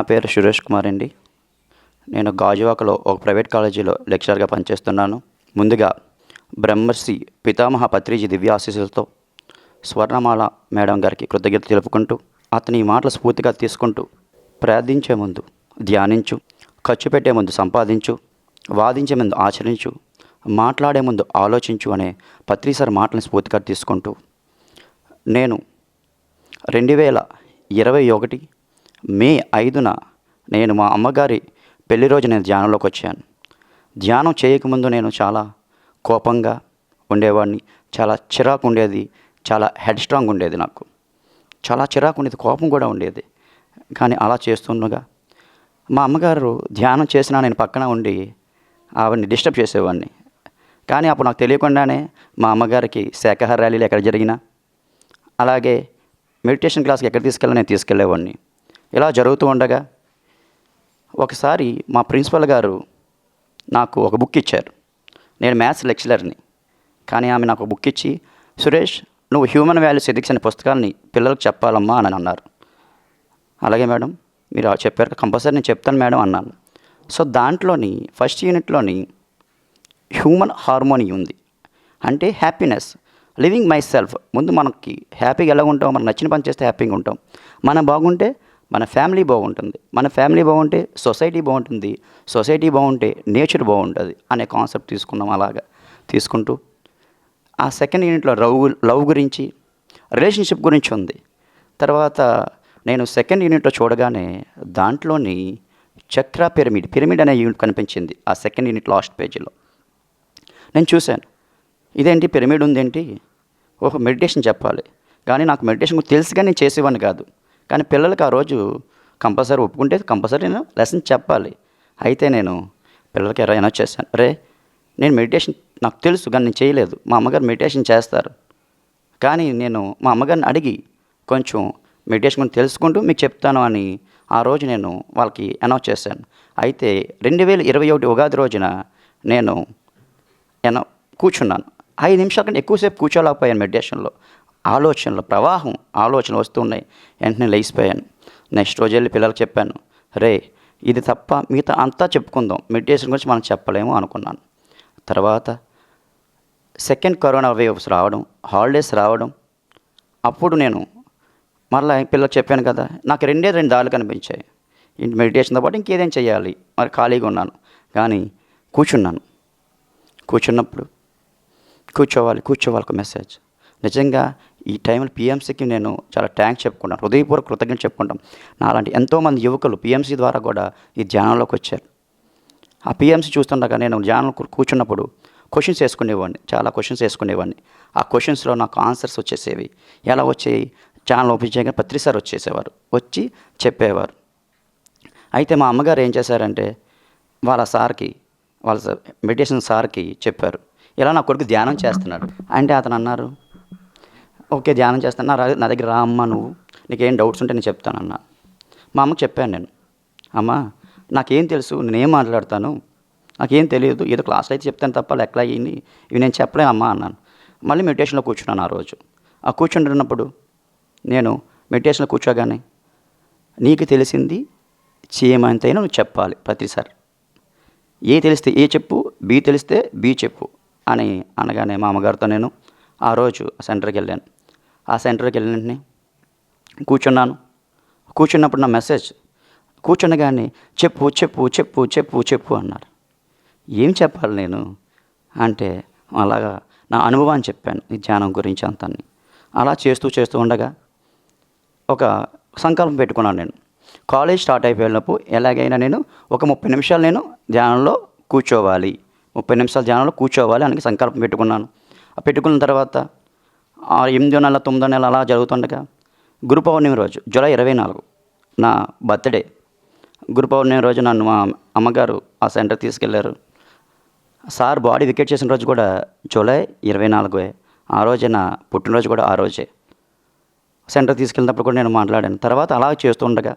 నా పేరు సురేష్ కుమార్ అండి. నేను గాజువాకలో ఒక ప్రైవేట్ కాలేజీలో లెక్చరర్గా పనిచేస్తున్నాను. ముందుగా బ్రహ్మర్షి పితామహ పత్రిజీ దివ్య ఆశీస్సులతో స్వర్ణమాల మేడం గారికి కృతజ్ఞత తెలుపుకుంటూ అతని ఈ మాటలు స్ఫూర్తిగా తీసుకుంటూ ప్రార్థించే ముందు ధ్యానించు ఖర్చు పెట్టే ముందు సంపాదించు వాదించే ముందు ఆచరించు మాట్లాడే ముందు ఆలోచించు అనే పత్రి సార్ మాటలను స్ఫూర్తిగా తీసుకుంటూ నేను రెండు వేల ఇరవై ఒకటి మే ఐదున నేను మా అమ్మగారి పెళ్ళి రోజు నేను ధ్యానంలోకి వచ్చాను. ధ్యానం చేయకముందు నేను చాలా కోపంగా ఉండేవాడిని. చాలా చిరాకు ఉండేది. చాలా హెడ్ స్ట్రాంగ్ ఉండేది నాకు. చాలా చిరాకు ఉండేది. కోపం కూడా ఉండేది. కానీ అలా చేస్తుండగా మా అమ్మగారు ధ్యానం చేసినా నేను పక్కన ఉండి ఆవిడని డిస్టర్బ్ చేసేవాడిని. కానీ అప్పుడు నాకు తెలియకుండానే మా అమ్మగారికి శాఖాహార ర్యాలీలు ఎక్కడ జరిగినా అలాగే మెడిటేషన్ క్లాస్కి ఎక్కడ తీసుకెళ్ళా నేను తీసుకెళ్ళేవాడిని ఇలా జరుగుతూ ఉండగా ఒకసారి మా ప్రిన్సిపల్ గారు నాకు ఒక బుక్ ఇచ్చారు. నేను మ్యాథ్స్ లెక్చరర్ని. కానీ ఆమె నాకు బుక్ ఇచ్చి సురేష్ నువ్వు హ్యూమన్ వాల్యూస్ ఎథిక్స్ అనే పుస్తకాన్ని పిల్లలకు చెప్పాలమ్మా అని అన్నారు. అలాగే మేడం మీరు చెప్పారు కంపల్సరీ నేను చెప్తాను మేడం అన్నాను. సో దాంట్లోని ఫస్ట్ యూనిట్లోని హ్యూమన్ హార్మోనీ ఉంది. అంటే హ్యాపీనెస్. Living my self. ముందు మనకి హ్యాపీగా ఎలా ఉంటాం మనం నచ్చిన పని చేస్తే హ్యాపీగా ఉంటాం. మనం బాగుంటే మన ఫ్యామిలీ బాగుంటుంది. మన ఫ్యామిలీ బాగుంటే సొసైటీ బాగుంటుంది. సొసైటీ బాగుంటే నేచర్ బాగుంటుంది అనే కాన్సెప్ట్ తీసుకున్నాం అలాగా తీసుకుంటూ. ఆ సెకండ్ యూనిట్లో లవ్ లవ్ గురించి రిలేషన్షిప్ గురించి ఉంది. తర్వాత నేను సెకండ్ యూనిట్లో చూడగానే దాంట్లోని చక్ర పిరమిడ్ పిరమిడ్ అనే యూనిట్ కనిపించింది ఆ సెకండ్ యూనిట్ లాస్ట్ పేజీలో. నేను చూశాను. ఇదేంటి పిరమిడ్ ఉందేంటి? ఒక మెడిటేషన్ చెప్పాలి. కానీ నాకు మెడిటేషన్ గురించి తెలుసు కానీ నేను చేసేవాడిని కాదు. కానీ పిల్లలకి ఆ రోజు కంపల్సరీ ఒప్పుకుంటే కంపల్సరీ నేను లెసన్ చెప్పాలి. అయితే నేను పిల్లలకి ఎలా అనౌన్స్ చేశాను. రే నేను మెడిటేషన్ నాకు తెలుసు కానీ నేను చేయలేదు. మా అమ్మగారు మెడిటేషన్ చేస్తారు. కానీ నేను మా అమ్మగారిని అడిగి కొంచెం మెడిటేషన్ గురించి తెలుసుకుంటూ మీకు చెప్తాను అని ఆ రోజు నేను వాళ్ళకి అనౌన్స్ చేశాను. అయితే రెండు వేల ఇరవై ఒకటి ఉగాది రోజున నేను నేను కూర్చున్నాను. ఐదు నిమిషాల కంటే ఎక్కువసేపు కూర్చోలేకపోయాను మెడిటేషన్లో. ఆలోచనలు ప్రవాహం ఆలోచనలు వస్తున్నాయి. వెంటనే లేచిపోయాను. నెక్స్ట్ రోజు వెళ్ళి పిల్లలకు చెప్పాను. రే ఇది తప్ప మిగతా అంతా చెప్పుకుందాం. మెడిటేషన్ గురించి మనం చెప్పలేము అనుకున్నాను. తర్వాత సెకండ్ కరోనా వేవ్స్ రావడం హాలిడేస్ రావడం అప్పుడు నేను మరలా పిల్లలకు చెప్పాను కదా నాకు రెండే రెండు దారులు కనిపించాయి. మెడిటేషన్తో పాటు ఇంకేదేం చేయాలి మరి ఖాళీగా ఉన్నాను. కానీ కూర్చున్నాను. కూర్చున్నప్పుడు కూర్చోవాలి కూర్చోవాలి ఒక మెసేజ్. నిజంగా ఈ టైంలో పిఎంసీకి నేను చాలా ట్యాంక్ చెప్పుకుంటాను. హృదయపూర్వక కృతజ్ఞత చెప్పుకుంటాం. నాలాంటి ఎంతోమంది యువకులు పిఎంసీ ద్వారా కూడా ఈ ధ్యానంలోకి వచ్చారు. ఆ పిఎంసీ చూస్తుండగా నేను ధ్యానం కూర్చున్నప్పుడు క్వశ్చన్స్ వేసుకునేవాడిని చాలా క్వశ్చన్స్ వేసుకునేవాడిని. ఆ క్వశ్చన్స్లో నాకు ఆన్సర్స్ వచ్చేసేవి. ఎలా వచ్చేవి ఛానల్ ఓపెన్ చేయగానే పత్రి సార్ వచ్చేసేవారు. వచ్చి చెప్పేవారు. అయితే మా అమ్మగారు ఏం చేశారంటే వాళ్ళ సార్కి వాళ్ళ సార్- మెడిటేషన్ సార్కి చెప్పారు. ఇలా నా కొడుకు ధ్యానం చేస్తున్నాడు. అంటే అతను అన్నారు ఓకే ధ్యానం చేస్తాను. నా నా దగ్గర రా అమ్మ నువ్వు. నీకేం డౌట్స్ ఉంటే నేను చెప్తానన్న. మా అమ్మకి చెప్పాను నేను. అమ్మ నాకేం తెలుసు? నేనేం మాట్లాడతాను? నాకేం తెలియదు. ఏదో క్లాస్లో అయితే చెప్తాను తప్ప లెక్కలు అయ్యింది ఇవి నేను చెప్పలేను అమ్మా అన్నాను. మళ్ళీ మెడిటేషన్లో కూర్చున్నాను ఆ రోజు. ఆ కూర్చుంటున్నప్పుడు నేను మెడిటేషన్లో కూర్చోగానే నీకు తెలిసింది చేయమంతైనా నువ్వు చెప్పాలి ప్రతిసారి. ఏ తెలిస్తే ఏ చెప్పు బి తెలిస్తే బి చెప్పు అని అనగానే మా అమ్మగారితో నేను ఆ రోజు సెంటర్కి వెళ్ళాను. ఆ సెంటర్కి వెళ్ళిన వెంటనే కూర్చున్నాను. కూర్చున్నప్పుడు నా మెసేజ్ కూర్చున్నగానే చెప్పు చెప్పు చెప్పు చెప్పు చెప్పు అన్నారు. ఏం చెప్పాలి నేను? అంటే అలాగా నా అనుభవాన్ని చెప్పాను ఈ ధ్యానం గురించి అంతాన్ని అలా చేస్తూ చేస్తూ ఉండగా ఒక సంకల్పం పెట్టుకున్నాను నేను. కాలేజ్ స్టార్ట్ అయిపోయినప్పుడు ఎలాగైనా నేను ఒక ముప్పై నిమిషాలు నేను ధ్యానంలో కూర్చోవాలి. ముప్పై నిమిషాలు ధ్యానంలో కూర్చోవాలి అని సంకల్పం పెట్టుకున్నాను. పెట్టుకున్న తర్వాత ఎనిమిదో నెల తొమ్మిదో నెల అలా జరుగుతుండగా గురు పౌర్ణమి రోజు జూలై ఇరవై నాలుగు నా బర్త్డే. గురు పౌర్ణమి రోజు నన్ను మా అమ్మగారు ఆ సెంటర్ తీసుకెళ్ళారు. సార్ బాడీ వికెట్ చేసిన రోజు కూడా జూలై ఇరవై నాలుగే ఆ రోజే నా పుట్టినరోజు కూడా ఆ రోజే. సెంటర్ తీసుకెళ్ళినప్పుడు కూడా నేను మాట్లాడాను. తర్వాత అలా చేస్తుండగా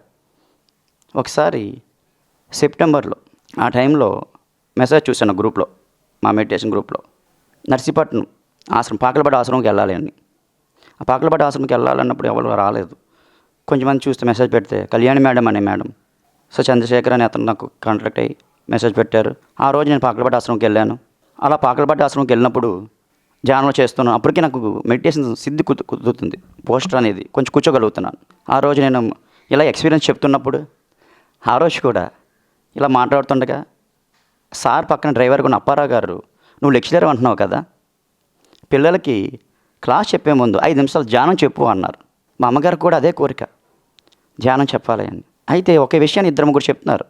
ఒకసారి సెప్టెంబర్లో ఆ టైంలో మెసేజ్ చూశాను గ్రూప్లో మా మెడిటేషన్ గ్రూప్లో. నర్సీపట్నం ఆశ్రమం పాకలపాటి ఆశ్రమంకి వెళ్ళాలి అని ఆ పాకలపాటి ఆశ్రమంకి వెళ్ళాలన్నప్పుడు ఎవరు రాలేదు. కొంచెం మంది చూస్తే మెసేజ్ పెడితే కళ్యాణి మేడం అనే మేడం సో చంద్రశేఖర్ అని అతను నాకు కాంటాక్ట్ అయ్యి మెసేజ్ పెట్టారు. ఆ రోజు నేను పాకలపాటి ఆశ్రమంకి వెళ్ళాను. అలా పాకలపాటి ఆశ్రమంకి వెళ్ళినప్పుడు ధ్యానంలో చేస్తున్నాను అప్పటికే నాకు మెడిటేషన్ సిద్ధి కుదురుతుంది. పోస్టర్ అనేది కొంచెం కూర్చోగలుగుతున్నాను. ఆ రోజు నేను ఇలా ఎక్స్పీరియన్స్ చెప్తున్నప్పుడు ఆ రోజు కూడా ఇలా మాట్లాడుతుండగా సార్ పక్కన డ్రైవర్ ఉన్న అప్పారావు గారు నువ్వు లెక్చరర్ అంటున్నావు కదా పిల్లలకి క్లాస్ చెప్పే ముందు ఐదు నిమిషాలు ధ్యానం చెప్పు అన్నారు. మా అమ్మగారు కూడా అదే కోరిక. ధ్యానం చెప్పాలి అని. అయితే ఒకే విషయాన్ని ఇద్దరు ముగ్గురు చెప్తున్నారు.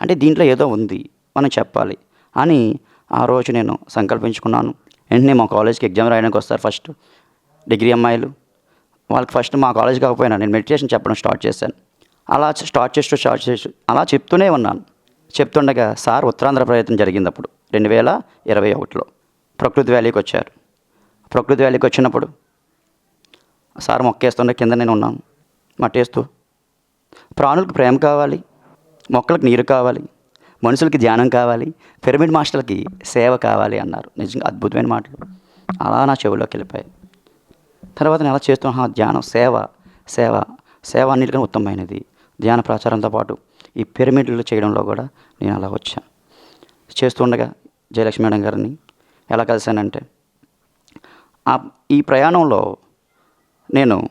అంటే దీంట్లో ఏదో ఉంది మనం చెప్పాలి అని ఆ రోజు నేను సంకల్పించుకున్నాను. వెంటనే మా కాలేజ్కి ఎగ్జామ్ రాయడానికి వస్తారు ఫస్ట్ డిగ్రీ అమ్మాయిలు. వాళ్ళకి ఫస్ట్ మా కాలేజ్ కాకపోయినా నేను మెడిటేషన్ చెప్పడం స్టార్ట్ చేశాను. అలా స్టార్ట్ చేస్తూ స్టార్ట్ చేస్తూ అలా చెప్తూనే ఉన్నాను. చెప్తుండగా సార్ ఉత్తరాంధ్ర ప్రయత్నం జరిగింది అప్పుడు. రెండు వేల ఇరవై ఒకటిలో ప్రకృతి వ్యాలీకి వచ్చారు. ప్రకృతి వ్యాలీకి వచ్చినప్పుడు సార్ మొక్కేస్తుండే కింద నేను ఉన్నాను. మట్టేస్తూ. ప్రాణులకు ప్రేమ కావాలి మొక్కలకు నీరు కావాలి మనుషులకి ధ్యానం కావాలి పిరమిడ్ మాస్టర్లకి సేవ కావాలి అన్నారు. నిజంగా అద్భుతమైన మాటలు. అలా నా చెవిలోకి వెళ్ళిపోయాయి. తర్వాత నేను అలా చేస్తున్నా ధ్యానం సేవ సేవ సేవ అన్నిటికన్నా ఉత్తమమైనది. ధ్యాన ప్రచారంతో పాటు ఈ పిరమిడ్లు చేయడంలో కూడా నేను అలా వచ్చాను చేస్తుండగా జయలక్ష్మి మేడం గారిని ఎలా కలిశానంటే ఈ ప్రయాణంలో నేను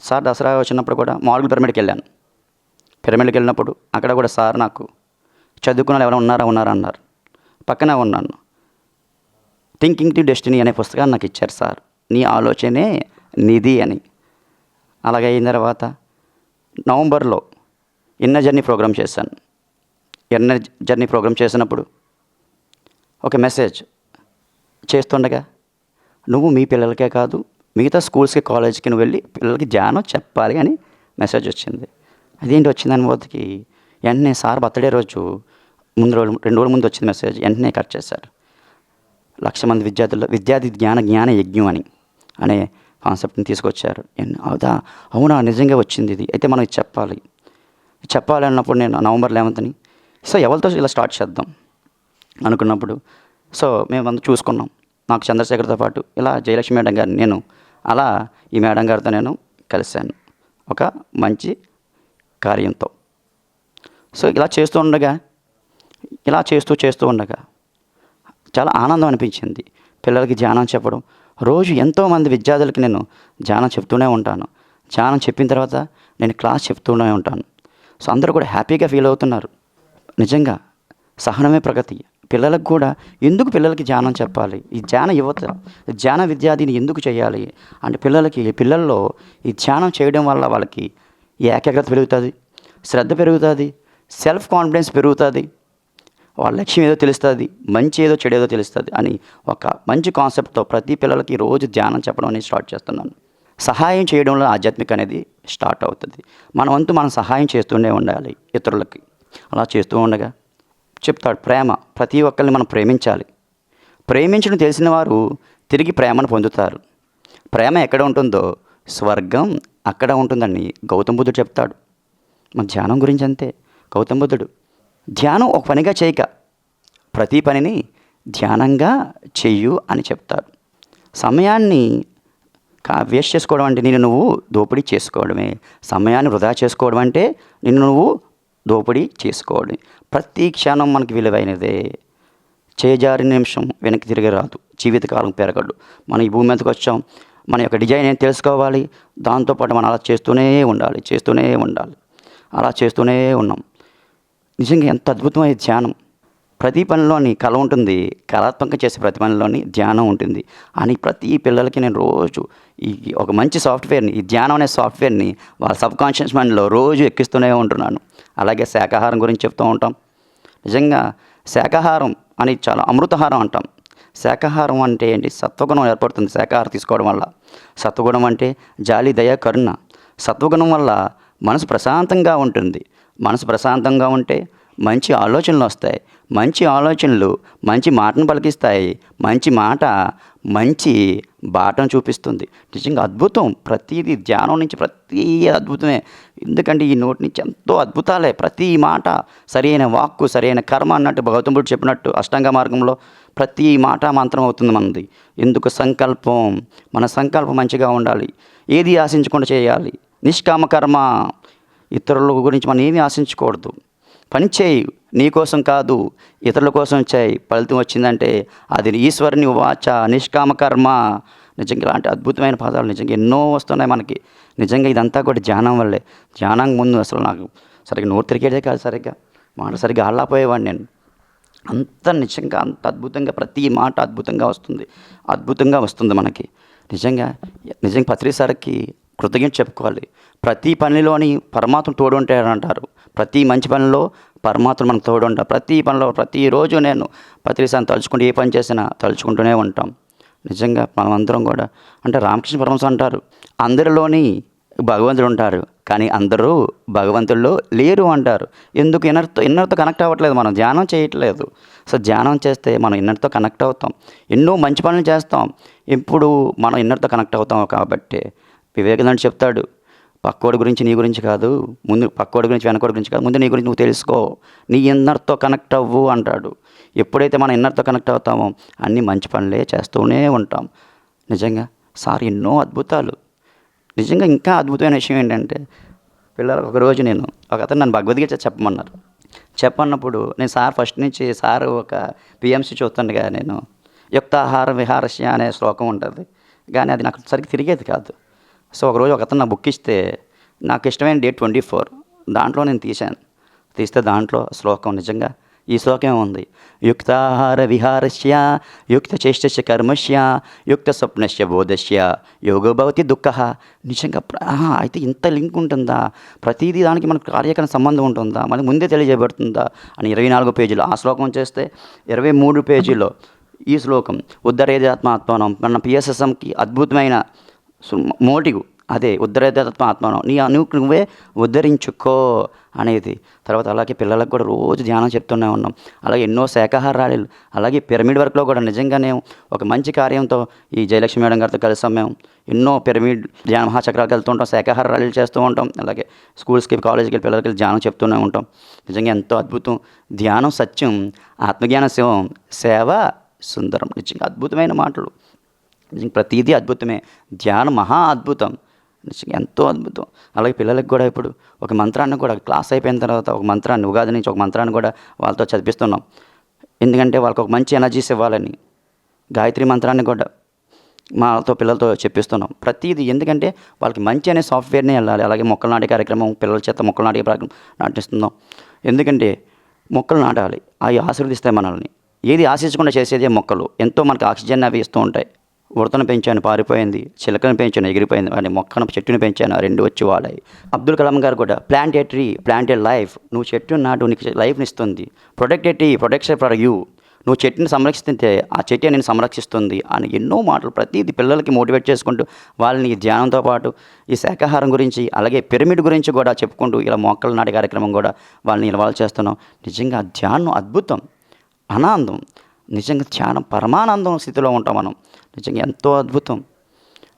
సార్ దసరా వచ్చినప్పుడు కూడా మామూలుగా పిరమిడ్కి వెళ్ళాను. పిరమిడ్కి వెళ్ళినప్పుడు అక్కడ కూడా సార్ నాకు చదువుకున్న వాళ్ళు ఎవరైనా ఉన్నారా ఉన్నారా అన్నారు. పక్కనే ఉన్నాను. థింకింగ్ టు డెస్టినీ అనే పుస్తకాన్ని నాకు ఇచ్చారు సార్. నీ ఆలోచనే నిధి అని. అలాగే అయిన తర్వాత నవంబర్లో ఇన్నర్ జర్నీ ప్రోగ్రామ్ చేశాను. ఇన్నర్ జర్నీ ప్రోగ్రామ్ చేసినప్పుడు ఒక మెసేజ్ చేస్తుండగా నువ్వు మీ పిల్లలకే కాదు మిగతా స్కూల్స్కి కాలేజ్కి నువ్వు వెళ్ళి పిల్లలకి ధ్యానం చెప్పాలి అని మెసేజ్ వచ్చింది. అదేంటి వచ్చిందని పోతికి వెంటనే సార్ బర్త్డే రోజు ముందు రోజు రెండు రోజుల ముందు వచ్చింది మెసేజ్ వెంటనే కట్ చేశారు. లక్ష మంది విద్యార్థుల్లో విద్యార్థి జ్ఞాన జ్ఞాన యజ్ఞం అని అనే కాన్సెప్ట్ని తీసుకొచ్చారు. అవుదా? అవునా? నిజంగా వచ్చింది ఇది. అయితే మనం చెప్పాలి. చెప్పాలి అన్నప్పుడు నేను నవంబర్ లెవెన్త్ని సో ఎవరితో ఇలా స్టార్ట్ చేద్దాం అనుకున్నప్పుడు? సో మేము అంతా చూసుకున్నాం. నాకు చంద్రశేఖర్తో పాటు ఇలా జయలక్ష్మి మేడం గారిని నేను అలా ఈ మేడం గారితో నేను కలిశాను. ఒక మంచి కార్యంతో. సో ఇలా చేస్తూ ఉండగా ఇలా చేస్తూ చేస్తూ ఉండగా చాలా ఆనందం అనిపించింది. పిల్లలకి ధ్యానం చెప్పడం. రోజు ఎంతోమంది విద్యార్థులకి నేను ధ్యానం చెప్తూనే ఉంటాను. ధ్యానం చెప్పిన తర్వాత నేను క్లాస్ చెప్తూనే ఉంటాను. సో అందరూ కూడా హ్యాపీగా ఫీల్ అవుతున్నారు. నిజంగా సహనమే ప్రగతి. పిల్లలకు కూడా ఎందుకు పిల్లలకి ధ్యానం చెప్పాలి? ఈ ధ్యాన యువత ధ్యాన విద్యార్థిని ఎందుకు చేయాలి? అంటే పిల్లలకి పిల్లల్లో ఈ ధ్యానం చేయడం వల్ల వాళ్ళకి ఏకాగ్రత పెరుగుతుంది శ్రద్ధ పెరుగుతుంది సెల్ఫ్ కాన్ఫిడెన్స్ పెరుగుతుంది వాళ్ళ లక్ష్యం ఏదో తెలుస్తుంది మంచి ఏదో చెడేదో తెలుస్తుంది అని ఒక మంచి కాన్సెప్ట్తో ప్రతి పిల్లలకి రోజు ధ్యానం చెప్పడం అనేది స్టార్ట్ చేస్తున్నాను. సహాయం చేయడంలో ఆధ్యాత్మిక అనేది స్టార్ట్ అవుతుంది. మన వంతు మనం సహాయం చేస్తూనే ఉండాలి ఇతరులకి. అలా చేస్తూ ఉండగా చెప్తాడు ప్రేమ. ప్రతి ఒక్కరిని మనం ప్రేమించాలి. ప్రేమించడం తెలిసిన వారు తిరిగి ప్రేమను పొందుతారు. ప్రేమ ఎక్కడ ఉంటుందో స్వర్గం అక్కడ ఉంటుందని గౌతమ బుద్ధుడు చెప్తాడు. మన ధ్యానం గురించి అంతే. గౌతమ బుద్ధుడు ధ్యానం ఒక పనిగా చేయక ప్రతి పనిని ధ్యానంగా చెయ్యు అని చెప్తాడు. సమయాన్ని వేస్ట్ చేసుకోవడం అంటే నేను నువ్వు దోపిడీ చేసుకోవడమే. సమయాన్ని వృధా చేసుకోవడం అంటే నిన్ను నువ్వు దోపిడీ చేసుకోవాలి. ప్రతి క్షణం మనకి విలువైనదే. చేజారి నిమిషం వెనక్కి తిరిగి రాదు. జీవితకాలం పెరగడు మనం ఈ భూమి మీదకి వచ్చాం. మన యొక్క డిజైన్ ఏం తెలుసుకోవాలి? దాంతోపాటు మనం అలా చేస్తూనే ఉండాలి. చేస్తూనే ఉండాలి. అలా చేస్తూనే ఉన్నాం. నిజంగా ఎంత అద్భుతమైన ధ్యానం. ప్రతి పనిలోని కళ ఉంటుంది. కళాత్మకంగా చేసే ప్రతి పనిలోని ధ్యానం ఉంటుంది. అని ప్రతి పిల్లలకి నేను రోజు ఈ ఒక మంచి సాఫ్ట్వేర్ని ఈ ధ్యానం అనే సాఫ్ట్వేర్ని వాళ్ళ సబ్ కాన్షియస్ మైండ్లో రోజు ఎక్కిస్తూనే ఉంటున్నాను. అలాగే శాకాహారం గురించి చెప్తూ ఉంటాం. నిజంగా శాకాహారం అని చాలా అమృతహారం అంటాం. శాకాహారం అంటే ఏంటి? సత్వగుణం ఏర్పడుతుంది శాకాహారం తీసుకోవడం వల్ల. సత్వగుణం అంటే జాలి దయ కరుణ. సత్వగుణం వల్ల మనసు ప్రశాంతంగా ఉంటుంది. మనసు ప్రశాంతంగా ఉంటే మంచి ఆలోచనలు వస్తాయి. మంచి ఆలోచనలు మంచి మాటను పలికిస్తాయి. మంచి మాట మంచి బాటను చూపిస్తుంది. నిజంగా అద్భుతం. ప్రతిదీ ధ్యానం నుంచి ప్రతి అద్భుతమే. ఎందుకంటే ఈ నోటి నుంచి ఎంతో అద్భుతాలే. ప్రతి మాట సరైన వాక్కు సరైన కర్మ అన్నట్టు గౌతముడు చెప్పినట్టు అష్టాంగ మార్గంలో ప్రతి మాట మంత్రం అవుతుంది మనది. ఎందుకు సంకల్పం? మన సంకల్పం మంచిగా ఉండాలి. ఏది ఆశించకుండా చేయాలి? నిష్కామ కర్మ. ఇతరుల గురించి మనం ఏమీ ఆశించకూడదు. పని చేయి నీ కోసం కాదు ఇతరుల కోసం చేయి. ఫలితం వచ్చిందంటే అది ఈశ్వరుని వాచ నిష్కామ కర్మ. నిజంగా ఇలాంటి అద్భుతమైన పదాలు నిజంగా ఎన్నో వస్తున్నాయి మనకి. నిజంగా ఇదంతా కూడా ధ్యానం వల్లే. ధ్యానం ముందు అసలు నాకు సరిగ్గా నోరు తిరిగేదే కాదు సరిగ్గా. మాట సరిగ్గా అల్లాపోయేవాడిని నేను. అంత నిజంగా అంత అద్భుతంగా ప్రతి మాట అద్భుతంగా వస్తుంది. అద్భుతంగా వస్తుంది మనకి. నిజంగా నిజంగా పత్రిసారికి కృతజ్ఞత చెప్పుకోవాలి. ప్రతి పనిలోని పరమాత్మ తోడు ఉంటాడు అంటారు ప్రతి మంచి పనిలో పరమాత్మ మనం తోడు ఉంటారు ప్రతి పనిలో ప్రతిరోజు నేను ప్రతిసారి తలుచుకుంటూ ఏ పని చేసినా తలుచుకుంటూనే ఉంటాం. నిజంగా మనమందరం కూడా. అంటే రామకృష్ణ పరమహంస అంటారు అందరిలోని భగవంతుడు ఉంటారు కానీ అందరూ భగవంతుల్లో లేరు అంటారు. ఎందుకు? ఇన్నర్తో ఇన్నర్తో కనెక్ట్ అవ్వట్లేదు మనం ధ్యానం చేయట్లేదు. సో ధ్యానం చేస్తే మనం ఇన్నర్తో కనెక్ట్ అవుతాం. ఎన్నో మంచి పనులు చేస్తాం. ఇప్పుడు మనం ఇన్నర్తో కనెక్ట్ అవుతాం కాబట్టి. వివేకానంద చెప్తాడు పక్కోడి గురించి నీ గురించి కాదు ముందు పక్కోడి గురించి వెనకోడి గురించి కాదు ముందు నీ గురించి నువ్వు తెలుసుకో. నీ ఇన్నర్తో కనెక్ట్ అవ్వు అంటాడు. ఎప్పుడైతే మనం ఇన్నర్తో కనెక్ట్ అవుతామో అన్ని మంచి పనులే చేస్తూనే ఉంటాం. నిజంగా సార్ ఎన్నో అద్భుతాలు. నిజంగా ఇంకా అద్భుతమైన విషయం ఏంటంటే పిల్లలకు ఒకరోజు నేను ఒక అతను నన్ను భగవద్గీత చెప్పమన్నారు. చెప్పన్నప్పుడు నేను సార్ ఫస్ట్ నుంచి సార్ ఒక పిఎంసీ చూస్తుండగా నేను యుక్తాహార విహారస్య అనే శ్లోకం ఉంటుంది. కానీ అది నాకు సరిగ్గా తిరిగేది కాదు. సో ఒకరోజు ఒక అతను నా బుక్ ఇస్తే నాకు ఇష్టమైన డేట్ ట్వంటీ ఫోర్ దాంట్లో నేను తీశాను. తీస్తే దాంట్లో శ్లోకం నిజంగా ఈ శ్లోకం ఉంది యుక్తాహార విహారస్య యుక్త చేష్టస్య కర్మస్య యుక్త స్వప్నస్య బోధస్య యోగభవతి దుఃఖ. నిజంగా అయితే ఇంత లింక్ ఉంటుందా? ప్రతిదీ దానికి మనకు కార్యకరణ సంబంధం ఉంటుందా? మనకు ముందే తెలియజేయబడుతుందా? అని ఇరవై నాలుగు పేజీలో. ఆ శ్లోకం చేస్తే ఇరవై మూడు పేజీలో ఈ శ్లోకం ఉద్ధరేది ఆత్మాత్మానం మన పిఎస్ఎస్ఎంకి అద్భుతమైన మోటివ్ అదే ఉద్ధరేదాత్మ ఆత్మానం. నీ నువ్వు నువ్వే ఉద్ధరించుకో అనేది. తర్వాత అలాగే పిల్లలకు కూడా రోజు ధ్యానం చెప్తూనే ఉన్నాం. అలాగే ఎన్నో శాఖాహార ర్యాలీలు అలాగే పిరమిడ్ వర్క్లో కూడా నిజంగానే ఒక మంచి కార్యంతో ఈ జయలక్ష్మి మేడం గారితో కలిసాం మేము. ఎన్నో పిరమిడ్ ధ్యాన మహాచక్రాలకు వెళ్తూ ఉంటాం శాఖాహార ర్యాలీలు చేస్తూ ఉంటాం. అలాగే స్కూల్స్కి కాలేజీకి వెళ్ళి పిల్లలకి వెళ్ళి ధ్యానం చెప్తూనే ఉంటాం. నిజంగా ఎంతో అద్భుతం. ధ్యానం సత్యం ఆత్మజ్ఞాన శివం సేవ సుందరం. నిజంగా అద్భుతమైన మాటలు. ప్రతిదీ అద్భుతమే. ధ్యానం మహా అద్భుతం. నిజంగా ఎంతో అద్భుతం. అలాగే పిల్లలకు కూడా ఇప్పుడు ఒక మంత్రాన్ని కూడా క్లాస్ అయిపోయిన తర్వాత ఒక మంత్రాన్ని ఉగాది నుంచి ఒక మంత్రాన్ని కూడా వాళ్ళతో చదివిస్తున్నాం. ఎందుకంటే వాళ్ళకి ఒక మంచి ఎనర్జీస్ ఇవ్వాలని గాయత్రి మంత్రాన్ని కూడా మాతో పిల్లలతో చెప్పిస్తున్నాం. ప్రతిదీ ఎందుకంటే వాళ్ళకి మంచి అనే సాఫ్ట్వేర్నే వెళ్ళాలి. అలాగే మొక్కలు నాటే కార్యక్రమం పిల్లల చేత మొక్కలు నాటే కార్యక్రమం నాటిస్తున్నాం. ఎందుకంటే మొక్కలు నాటాలి. అవి ఆశీర్వదిస్తాయి మనల్ని. ఏది ఆశించకుండా చేసేదే మొక్కలు. ఎంతో మనకు ఆక్సిజన్ అవి ఇస్తూ ఉంటాయి. ఉడతను పెంచాను పారిపోయింది చిలకను పెంచాను ఎగిరిపోయింది అని మొక్కను చెట్టును పెంచాను రెండు వచ్చి వాడాయి. అబ్దుల్ కలాం గారు కూడా plant a tree plant a life నువ్వు చెట్టు నాటు నీకు లైఫ్ని ఇస్తుంది. Product a tree protection for you నువ్వు చెట్టుని సంరక్షిస్తుంటే ఆ చెట్టు నేను సంరక్షిస్తుంది అని ఎన్నో మాటలు ప్రతిదీ పిల్లలకి మోటివేట్ చేసుకుంటూ వాళ్ళని ఈ ధ్యానంతో పాటు ఈ శాఖాహారం గురించి అలాగే పిరమిడ్ గురించి కూడా చెప్పుకుంటూ ఇలా మొక్కలు నాటి కార్యక్రమం కూడా వాళ్ళని ఇన్వాల్వ్ చేస్తున్నాం. నిజంగా ధ్యానం అద్భుతం ఆనందం. నిజంగా చాలా పరమానందం స్థితిలో ఉంటాం మనం. నిజంగా ఎంతో అద్భుతం.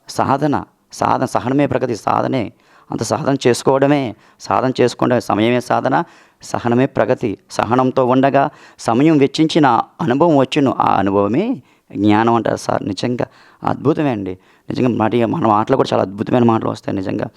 సాధన సాధన సహనమే ప్రగతి. సాధనే అంత సాధన చేసుకోవడమే. సాధన చేసుకోవడమే సమయమే సాధన సహనమే ప్రగతి. సహనంతో ఉండగా సమయం వెచ్చించిన అనుభవం వచ్చును. ఆ అనుభవమే జ్ఞానం అంటారు సార్. నిజంగా అద్భుతమే అండి. నిజంగా మాట మన మాటలు కూడా చాలా అద్భుతమైన మాటలు వస్తాయి నిజంగా.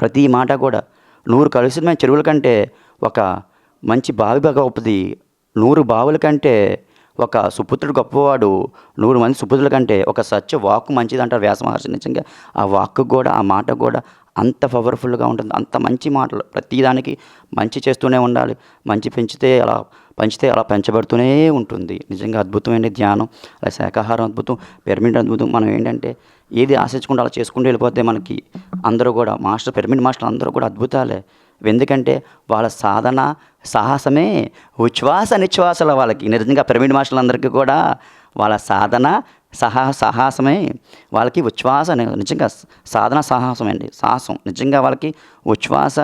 ప్రతి మాట కూడా నూరు కలుషితమైన చెరువుల కంటే ఒక మంచి బావి గొప్పది నూరు బావుల కంటే ఒక సుపుత్రుడు గొప్పవాడు నూరు మంది సుపుత్రుల కంటే ఒక సత్య వాక్కు మంచిది అంటారు వ్యాస మహర్షి నిజంగా. ఆ వాక్కు కూడా ఆ మాట కూడా అంత పవర్ఫుల్గా ఉంటుంది. అంత మంచి మాటలు ప్రతిదానికి మంచి చేస్తూనే ఉండాలి. మంచి పెంచితే అలా పంచితే అలా పెంచబడుతూనే ఉంటుంది. నిజంగా అద్భుతమైన ధ్యానం అలా శాకాహారం అద్భుతం పిరమిడ్ అద్భుతం. మనం ఏంటంటే ఏది ఆశించకుండా అలా చేసుకుంటూ వెళ్ళిపోతే మనకి అందరూ కూడా మాస్టర్ పిరమిడ్ మాస్టర్ అందరూ కూడా అద్భుతాలే. ఎందుకంటే వాళ్ళ సాధన సాహసమే ఉచ్ఛ్వాస నిశ్వాసల వాళ్ళకి. నిజంగా పిరమిడ్ మాస్టర్లందరికీ కూడా వాళ్ళ సాధన సహా సాహసమే వాళ్ళకి ఉచ్ఛ్వాస నిజంగా సాధన సాహసం అండి సాహసం నిజంగా వాళ్ళకి ఉచ్ఛ్వాస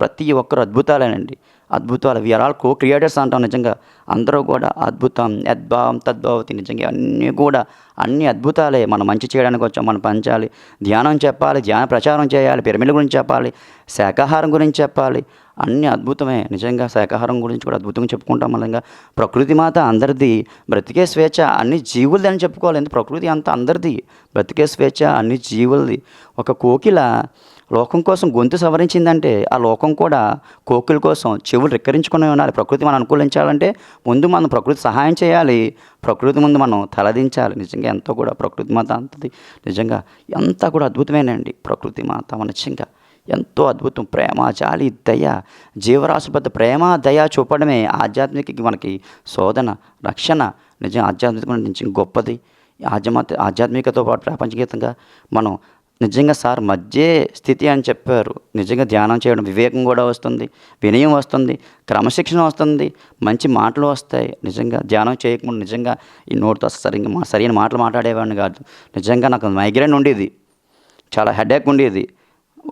ప్రతి ఒక్కరు అద్భుతాలేనండి. అద్భుతాలు వీఆర్ ఆల్ కో క్రియేటర్స్ అంటాం నిజంగా. అందరూ కూడా అద్భుతం యద్భావం తద్భావతి నిజంగా అన్నీ కూడా అన్ని అద్భుతాలే. మనం మంచి చేయడానికి వచ్చాం మనం పంచాలి ధ్యానం చెప్పాలి ధ్యాన ప్రచారం చేయాలి పిరమిడ్ గురించి చెప్పాలి శాకాహారం గురించి చెప్పాలి. అన్ని అద్భుతమే. నిజంగా శాకాహారం గురించి కూడా అద్భుతంగా చెప్పుకుంటాం మళ్ళీ ప్రకృతి మాత అందరిది. బ్రతికే స్వేచ్ఛ అన్ని జీవులది అని చెప్పుకోవాలి. ఎందుకు? ప్రకృతి అంతా అందరిది. బ్రతికే స్వేచ్ఛ అన్ని జీవులది. ఒక కోకిల లోకం కోసం గొంతు సవరించిందంటే ఆ లోకం కూడా కోకిల కోసం చెవులు రిక్కరించుకునే ఉండాలి. ప్రకృతి మనం అనుకూలించాలంటే ముందు మనం ప్రకృతి సహాయం చేయాలి. ప్రకృతి ముందు మనం తలదించాలి. నిజంగా ఎంతో కూడా ప్రకృతి మాత అంతది. నిజంగా ఎంత కూడా అద్భుతమేనండి ప్రకృతి మాత మన నిజంగా. ఎంతో అద్భుతం. ప్రేమ జాలి దయ జీవరాశి ప్రేమ దయ చూపడమే ఆధ్యాత్మిక మనకి శోధన రక్షణ. నిజం ఆధ్యాత్మిక నుంచి గొప్పది. ఆధ్యాత్మిక ఆధ్యాత్మికతో పాటు ప్రాపంచికంగా మనం నిజంగా సార్ మధ్య స్థితి అని చెప్పారు. నిజంగా ధ్యానం చేయడం వివేకం కూడా వస్తుంది వినయం వస్తుంది క్రమశిక్షణ వస్తుంది మంచి మాటలు వస్తాయి. నిజంగా ధ్యానం చేయకుండా నిజంగా ఈ నోటితో సరిగ్గా మా సరైన మాటలు మాట్లాడేవాడిని కాదు. నిజంగా నాకు మైగ్రేన్ ఉండేది చాలా హెడేక్ ఉండేది.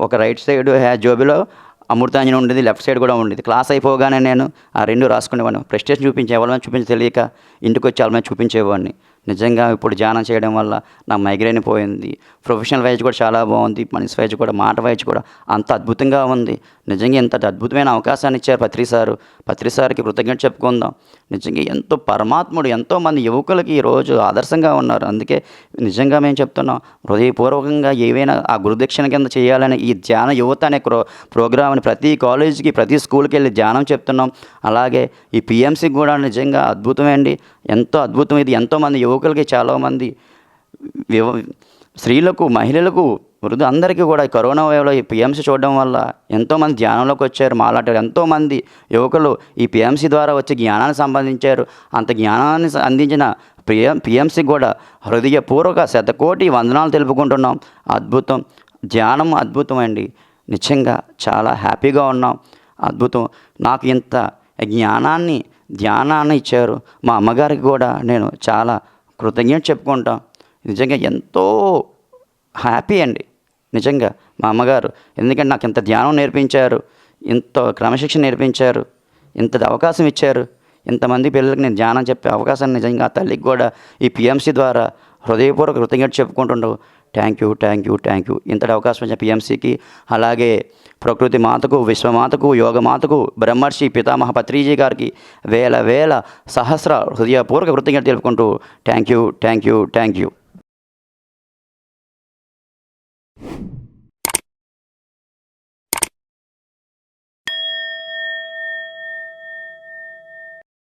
ఒక రైట్ సైడ్ హ్యా జోబిలో అమృతాంజనం ఉండేది లెఫ్ట్ సైడ్ కూడా ఉండేది. క్లాస్ అయిపోగానే నేను ఆ రెండు రాసుకునేవాడిని. ప్రెస్టేషన్ చూపించే ఎవరి చూపించి తెలియక ఇంటికి వచ్చి వాళ్ళ మీద చూపించేవాడిని. నిజంగా ఇప్పుడు ధ్యానం చేయడం వల్ల నా మైగ్రేన్ పోయింది. ప్రొఫెషనల్ వైజ్ కూడా చాలా బాగుంది. మనిషి వైజ్ కూడా మాట వైజ్ కూడా అంత అద్భుతంగా ఉంది. నిజంగా ఇంత అద్భుతమైన అవకాశాన్ని ఇచ్చారు పత్రి సారు. పత్రి సార్కి కృతజ్ఞత చెప్పుకుందాం. నిజంగా ఎంతో పరమాత్ముడు ఎంతో మంది యువకులకి ఈరోజు ఆదర్శంగా ఉన్నారు. అందుకే నిజంగా మేము చెప్తున్నాం హృదయపూర్వకంగా ఏవైనా ఆ గురుదక్షిణ కింద చేయాలని ఈ ధ్యాన యువత అనే ప్రో ప్రోగ్రామ్ని ప్రతి కాలేజీకి ప్రతి స్కూల్కి వెళ్ళి ధ్యానం చెప్తున్నాం. అలాగే ఈ పిఎంసీకి కూడా నిజంగా అద్భుతమండి ఎంతో అద్భుతం ఇది ఎంతోమంది యువకులకి చాలామంది వివ స్త్రీలకు మహిళలకు వృద్ధు అందరికీ కూడా కరోనా వేవ్లో ఈ పిఎంసీ చూడడం వల్ల ఎంతోమంది ధ్యానంలోకి వచ్చారు. మాలాంటి ఎంతోమంది యువకులు ఈ పిఎంసీ ద్వారా వచ్చి జ్ఞానాన్ని సంపాదించారు అంత జ్ఞానాన్ని అందించిన పిఎం పిఎంసీ కూడా హృదయపూర్వక శతకోటి వందనాలు తెలుపుకుంటున్నాం. అద్భుతం. ధ్యానం అద్భుతం అండి నిజంగా చాలా హ్యాపీగా ఉన్నాం. అద్భుతం. నాకు ఇంత జ్ఞానాన్ని ధ్యానాన్ని ఇచ్చారు. మా అమ్మగారికి కూడా నేను చాలా కృతజ్ఞత చెప్పుకుంటాం. నిజంగా ఎంతో హ్యాపీ అండి. నిజంగా మా అమ్మగారు ఎందుకంటే నాకు ఇంత ధ్యానం నేర్పించారు ఇంత క్రమశిక్షణ నేర్పించారు ఇంత అవకాశం ఇచ్చారు. ఇంతమంది పిల్లలకి నేను ధ్యానం చెప్పే అవకాశాన్ని నిజంగా ఆ తల్లికి కూడా ఈ పిఎంసీ ద్వారా హృదయపూర్వక కృతజ్ఞత చెప్పుకుంటుండవు. Thank you thank you thank you ఇంతటి అవకాశం ఇచ్చిన పిఎంసీకి అలాగే ప్రకృతి మాతకు విశ్వమాతకు యోగమాతకు బ్రహ్మర్షి పితామహ పత్రిజీ గారికి వేల వేల సహస్ర హృదయపూర్వక కృతజ్ఞత తెలుపుకుంటూ thank you thank you thank you